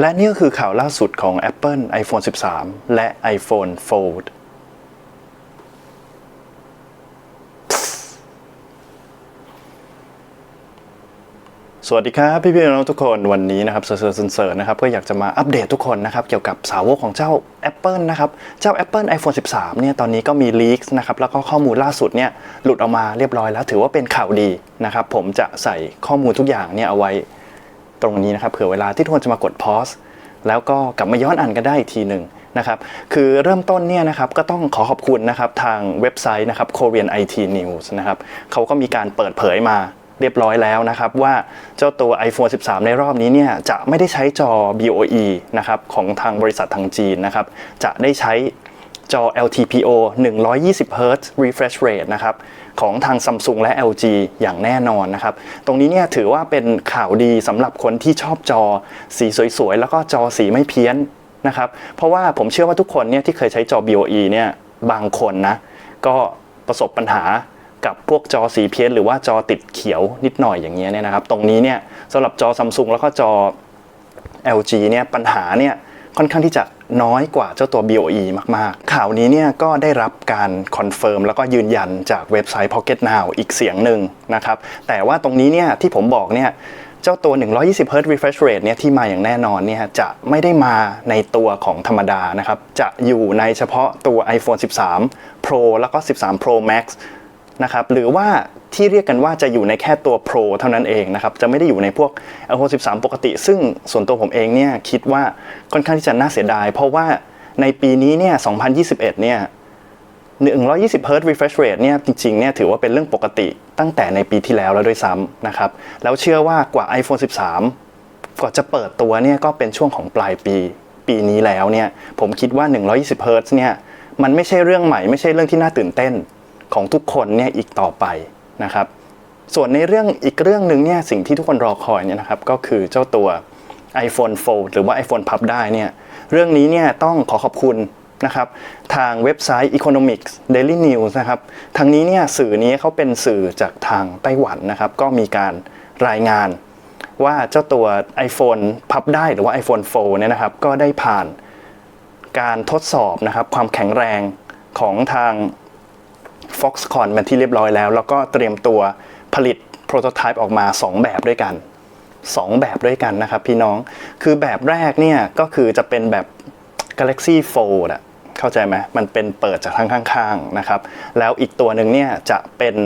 และนี่ก็คือข่าวล่าสุดของ Apple iPhone 13 และ iPhone Fold สวัสดีครับ พี่พี่ๆน้องๆทุกคนวันนี้นะครับเซอร์เซอร์เซอร์นะครับก็อยากจะมาอัปเดตทุกคนนะครับเกี่ยวกับสาวกของเจ้า Apple นะครับเจ้า Apple iPhone 13 เนี่ยตอนนี้ก็มีลีกนะครับแล้วก็ข้อมูลล่าสุดเนี่ยหลุดออกมาเรียบร้อยแล้ว ถือว่าเป็นข่าวดีนะครับผมจะใส่ข้อมูลทุกอย่างเนี่ยเอาไว้ ตรงนี้นะครับเผื่อเวลาที่ทุกคนจะมากดพอสแล้วก็กลับมาย้อนอ่านกันได้อีกทีหนึ่งนะครับคือเริ่มต้นเนี่ยนะครับก็ต้องขอขอบคุณนะครับทางเว็บไซต์นะครับ Korean IT News นะครับเขาก็มีการเปิดเผยมาเรียบร้อยแล้วนะครับว่าเจ้าตัว iPhone 13 ในรอบนี้เนี่ยจะไม่ได้ใช้จอ BOE นะครับของทางบริษัททางจีนนะครับจะได้ใช้ จอ LTPO 120 Hz refresh rate นะครับของทาง Samsung และ LG อย่างแน่นอนนะครับ ตรงนี้เนี่ยถือว่าเป็นข่าวดีสำหรับคนที่ชอบจอสีสวยๆ แล้วก็จอสีไม่เพี้ยนนะครับ เพราะว่าผมเชื่อว่าทุกคนเนี่ยที่เคยใช้จอ BOE เนี่ยบางคนนะ ก็ประสบปัญหากับพวกจอสีเพี้ยน หรือว่าจอติดเขียวนิดหน่อยอย่างเงี้ยเนี่ยนะครับ ตรงนี้เนี่ยสำหรับจอซัมซุงแล้วก็จอ LG เนี่ยปัญหาเนี่ย ค่อนข้างที่จะน้อยกว่าเจ้าตัว BOE มาก ๆ ข่าวนี้เนี่ยก็ได้รับการคอนเฟิร์มแล้วก็ยืนยันจากเว็บไซต์ Pocket Now อีกเสียงหนึ่งนะครับ แต่ว่าตรงนี้เนี่ยที่ผมบอกเนี่ยเจ้าตัว 120 Hz refresh rate เนี่ยที่มาอย่างแน่นอนเนี่ยจะไม่ได้มาในตัวของธรรมดานะครับ จะอยู่ในเฉพาะตัว iPhone 13 Pro แล้วก็ 13 Pro Max นะครับหรือว่าที่เรียกกันว่าจะอยู่ในแค่ตัว Pro เท่านั้นเองนะครับจะไม่ได้อยู่ในพวก iPhone 13 ปกติ ซึ่งส่วนตัวผมเองเนี่ยคิดว่าค่อนข้างที่จะน่าเสียดาย เพราะว่าในปีนี้เนี่ย 2021 เนี่ย 120 Hz refresh rate เนี่ยจริงๆเนี่ยถือว่าเป็นเรื่องปกติตั้งแต่ในปีที่แล้วแล้วด้วยซ้ำนะครับแล้วเชื่อว่ากว่า iPhone 13 กว่าจะเปิดตัวเนี่ยก็เป็นช่วงของปลายปีปีนี้แล้วเนี่ยผมคิดว่า 120 Hz เนี่ยมันไม่ใช่เรื่องใหม่ไม่ใช่เรื่องที่น่าตื่นเต้น ของทุกคนเนี่ยอีกต่อไปนะครับ ส่วนในเรื่องอีกเรื่องหนึ่งเนี่ยสิ่งที่ทุกคนรอคอยเนี่ยนะครับก็คือเจ้าตัว iPhone Fold หรือว่า iPhone พับได้เนี่ยเรื่องนี้เนี่ยต้องขอขอบคุณนะครับทางเว็บไซต์ Economics Daily News นะครับทางนี้เนี่ยสื่อนี้เขาเป็นสื่อจากทางไต้หวันนะครับ ก็มีการรายงานว่าเจ้าตัว iPhone พับได้หรือว่า iPhone Fold เนี่ยนะครับก็ได้ผ่านการทดสอบนะครับความแข็งแรงของทาง Foxconn เป็นที่เรียบร้อยแล้ว แล้วก็เตรียมตัวผลิตโปรโตไทป์ออกมา 2 แบบด้วยกัน 2 แบบด้วยกันนะครับพี่น้องคือแบบแรกเนี่ยก็คือจะเป็นแบบ Galaxy Fold อะเข้าใจไหมมันเป็นเปิดจากทางข้างๆนะครับ แล้วอีกตัวหนึ่งเนี่ยจะเป็น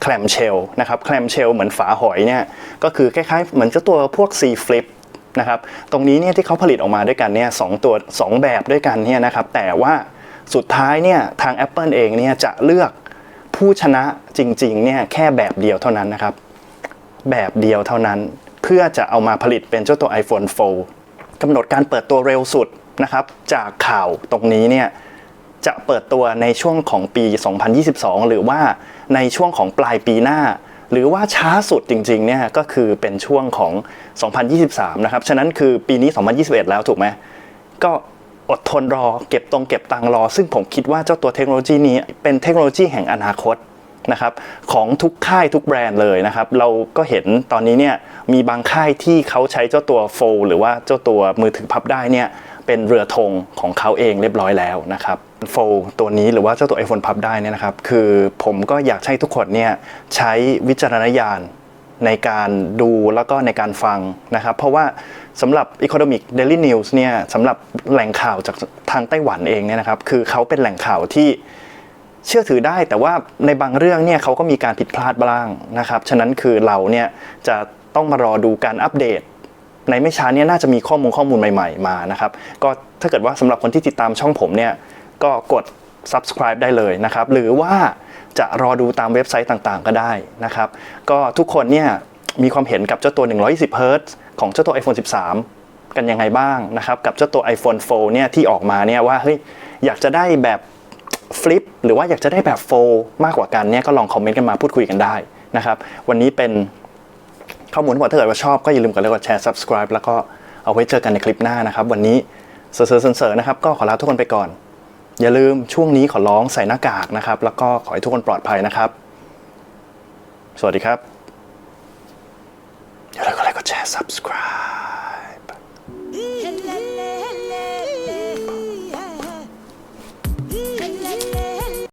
แคลมเชลนะครับแคลมเชลเหมือนฝาหอยเนี่ยก็คือคล้ายๆ เหมือนเจ้าตัวพวก C Flip นะครับตรงนี้เนี่ยที่เขาผลิตออกมาด้วยกันเนี่ยสองตัวสองแบบด้วยกันเนี่ยนะครับแต่ว่าสุดท้ายเนี่ยทาง Apple เองเนี่ยจะเลือก ผู้ชนะจริงๆเนี่ยแค่แบบเดียวเท่านั้นนะครับ แบบเดียวเท่านั้นเพื่อจะเอามาผลิตเป็นเจ้าตัว iPhone 4กำหนดการเปิดตัวเร็วสุดนะครับ จากข่าวตรงนี้เนี่ยจะเปิดตัวในช่วงของปี 2022 หรือว่าในช่วงของปลายปีหน้า หรือว่าช้าสุดจริงๆเนี่ยก็คือเป็นช่วงของ 2023 นะครับ ฉะนั้นคือปีนี้ 2021 แล้วถูกไหมก็ อดทนรอเก็บตรงเก็บตังรอ ซึ่งผมคิดว่าเจ้าตัวเทคโนโลยีนี้เป็นเทคโนโลยีแห่งอนาคตนะครับของทุกค่ายทุกแบรนด์เลยนะครับ เราก็เห็นตอนนี้เนี่ยมีบางค่ายที่เขาใช้เจ้าตัวโฟลหรือว่าเจ้าตัวมือถือพับได้เนี่ยเป็นเรือธงของเขาเองเรียบร้อยแล้วนะครับโฟลตัวนี้หรือว่าเจ้าตัว iPhone พับได้เนี่ยนะครับ คือผมก็อยากให้ทุกคนเนี่ยใช้วิจารณญาณ ในการดูแล้วก็ในการฟังนะครับ เพราะว่าสำหรับ Economic Daily News เนี่ยสำหรับแหล่งข่าวจากทางไต้หวันเองเนี่ยนะครับ คือเขาเป็นแหล่งข่าวที่เชื่อถือได้ แต่ว่าในบางเรื่องเนี่ยเขาก็มีการผิดพลาดบ้างนะครับฉะนั้นคือเราเนี่ยจะต้องมารอดูการอัปเดต ในไม่ช้าเนี่ยน่าจะมีข้อมูลข้อมูลใหม่ ๆ มานะครับ ก็ถ้าเกิดว่าสำหรับคนที่ติดตามช่องผมเนี่ยก็กด subscribe ได้เลยนะครับ หรือว่าจะรอดูตามเว็บไซต์ต่างๆ ก็ได้นะครับ ก็ทุกคนเนี่ยมีความเห็นกับเจ้าตัว 120 Hz ของเจ้าตัว iPhone 13 กันยังไงบ้างนะครับ กับเจ้าตัว iPhone 4 เนี่ยที่ออกมาเนี่ยว่าเฮ้ยอยากจะได้แบบฟลิปหรือว่าอยากจะได้แบบ4มากกว่ากันเนี่ยก็ลองคอมเมนต์กันมาพูดคุยกันได้นะครับ วันนี้เป็นข้อมูลทั้งหมดถ้าเกิดว่าชอบก็อย่าลืมกดไลค์กดแชร์ subscribe แล้วก็เอาไว้เจอกันในคลิปหน้านะครับ วันนี้เซอร์เซอร์เซอร์นะครับ ก็ขอลาทุกคนไปก่อน อย่าลืมช่วงนี้ขอร้องใส่หน้ากากนะครับ แล้วก็ขอให้ทุกคนปลอดภัยนะครับ สวัสดีครับอย่าลืมกดไลค์กดแชร์ subscribe